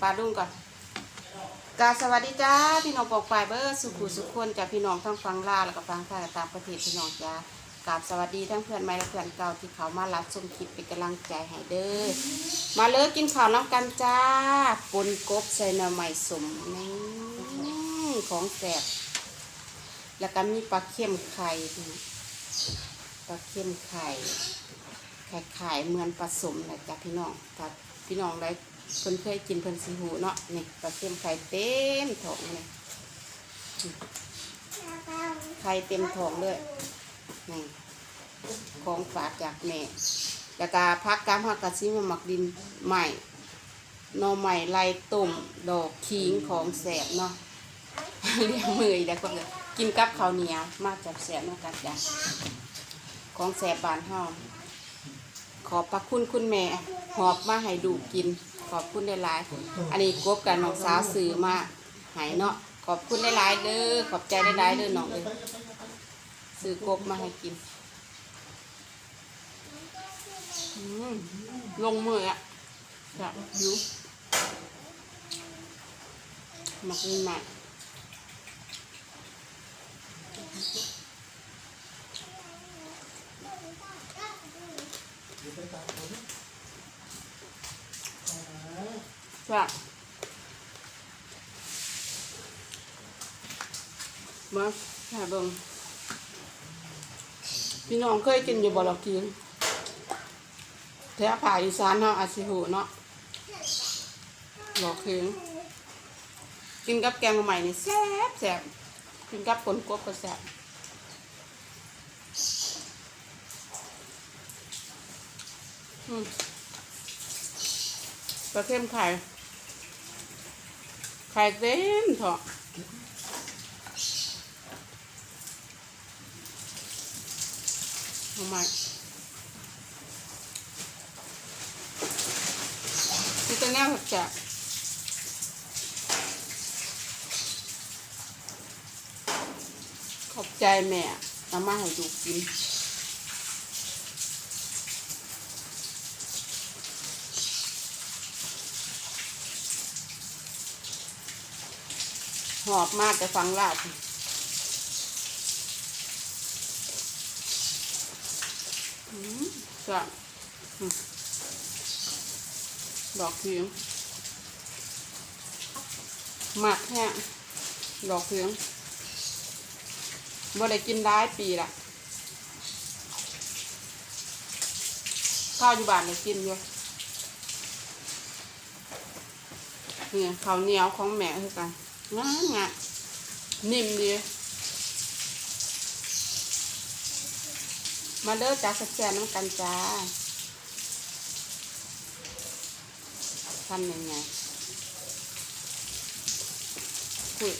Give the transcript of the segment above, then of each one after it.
ปลาดุ้งก่อนกาสวัสดีจ้าพี่น้องปอกปลายเบอร์สุขุสุขคนจากพี่น้องทั้งฟังลาแล้วก็ฟังไทยและต่างประเทศพี่น้องจ้ากราบสวัสดีทั้งเพื่อนใหม่และเพื่อนเก่าที่เขามารับชมคลิปเป็นกำลังใจให้เด้อมาเลยกินข้าวน้ำกันจ้าปนกบใส่หน่อไม้สมนี่ของแสบแล้วก็มีปลาเค็มไข่ปลาเค็มไข่ไข่ไข่เหมือนผสมนะจ้ะพี่น้องถ้าพี่น้องได้ เพิ่นเคยกินเพิ่นสีหูเนาะนี่ปลาเค็มไข่เต็มท้องเลยไข่เต็มท้องเลยนี่ของฝากจากแม่แล้วก็พักกามหักกะซิมาหมักดินใหม่น่อใหม่ไล่ต้มดอกขิงของแสบเนาะเลี้ยงมืออีกแล้วก็เลยกินกับข้าวเหนียวมาจับแสบเนาะกันจ้ะของแสบบานเฮาขอบพระคุณคุณแม่ หอบมาให้ดูกิน ขอบคุณได้หลายๆอันนี้กบกับน้องสาวซื้อมาหายเนาะขอบคุณได้หลายๆเด้อขอบใจได้หลายๆเด้อน้องเด้อซื้อกบมาให้กินลงมืออะจับยูหมักนินใหม่ จ้ะมาแค่เบิ่งพี่น้องเคยกินอยู่บ่หรอกกินแถวภาคอีสานเนาะอาจสิหูเนาะหลอกคืนกินกับแกงใหม่นี่แซ่บแซ่บกินกับปนกบก็แซ่บปลาเค็มไข่ ไข่เต็มเถอะทำไมนี่จะแนวจับขอบใจแม่เอามาให้ดูกิน หอบมากจะฟังลาดอืมจ้ะดอกเพียงหมักแห้งดอกเพียงบ่ได้กินได้ปีละข้าวอยู่บ้านได้กินอยู่เนี่ยข้าวเหนียวของแม่คือกัน งามงามนิ่มดีมาเด้อจ้าสักแซ่น้ำกันจ้าทำยังไงคุย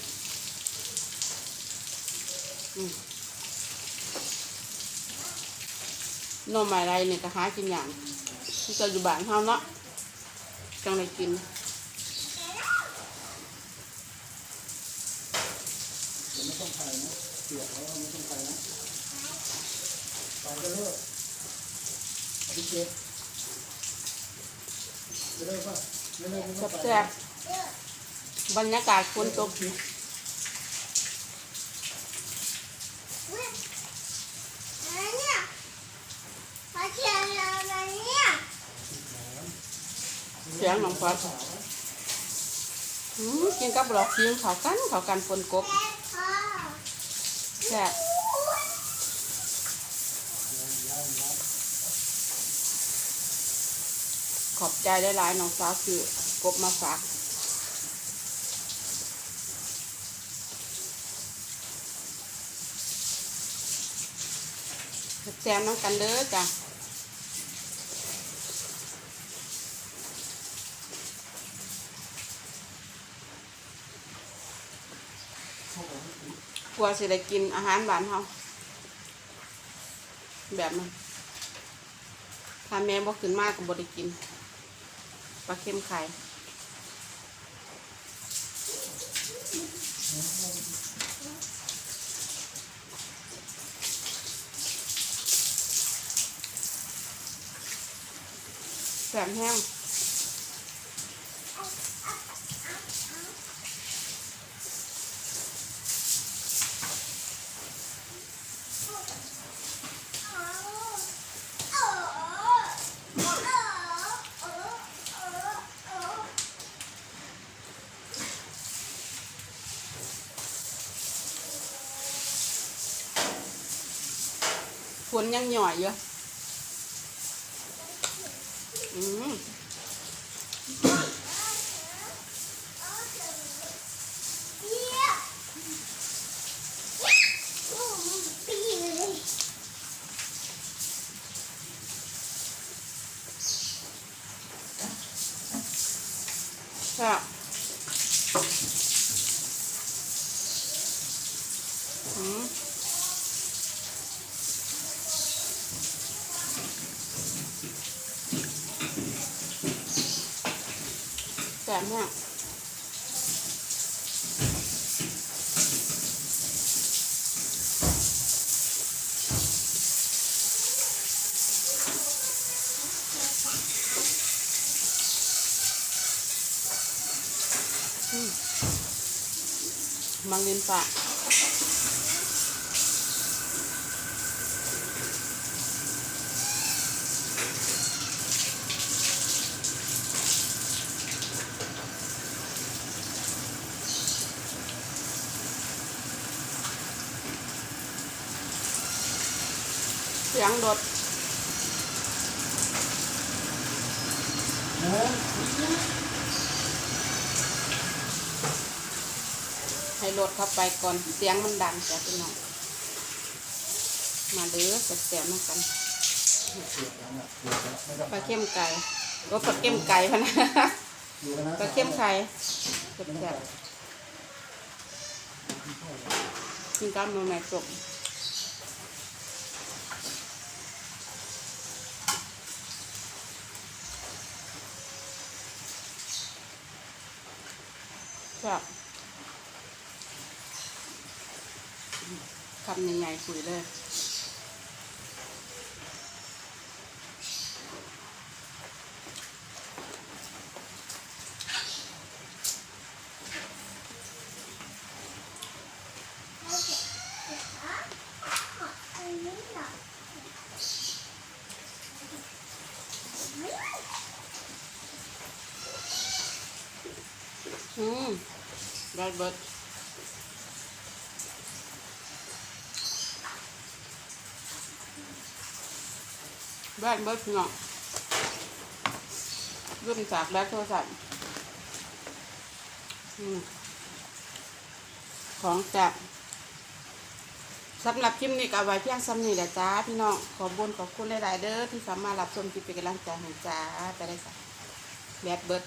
นมอะไรเนี่ยก็หากินอย่างที่จะอยู่บ้านเฮาเนาะจังเลยกิน ไม่ต้องไปนะเสียเขาไม่ต้องไปนะ ไปเลิกพี่เจ๊จะเลิกป่ะไม่เลิกไม่ต้องไปแซ่บๆบรรยากาศฝนตกเสียงน้องฟ้าอืมกินกับหลอกเสียงเขากันเขากันปนกบแซ่บ ขอบใจได้หลายน้องสาวคือกบมาฝากแซมน้องกันเด้อจ้ะกลัวสิได้กินอาหารบ้านเฮา แบบนั้นถ้าแม่บ่ขึ้นมากก็บริกินปลาเค็มไข่แสบแห้ง นยังหน่อยอยู่อืมครับอืม แบบเนี้ยมังลินปะ สียงรถโอ้ให้รถเข้าไปก่อน เสียงมันดังจ้ะพี่น้อง มาเด้อแซ่บๆมากันเสียแล้วเนี่ยเสียแล้วไม่ต้องปลาเข้มไก่ก็ปลาเข้มไก่พะนะนะปลาเข้มไข่แไม่ต้องซ่บๆกินกับหนูแม่จบ บคำใหญ่ๆคุยเลยอืม ได้เบิดได้เบิดพี่น้องร่วมจากแล้วโทรศัพท์ของจากสำหรับคลิปนี้ก็ไว้เพียงซ้ำนี้แหละจ้า พี่น้องขอบุญขอบคุณหลาย ๆ เด้อที่สามารถรับชมคลิปเป็นกำลังใจให้จ้า ไปได้สักแบบเบิด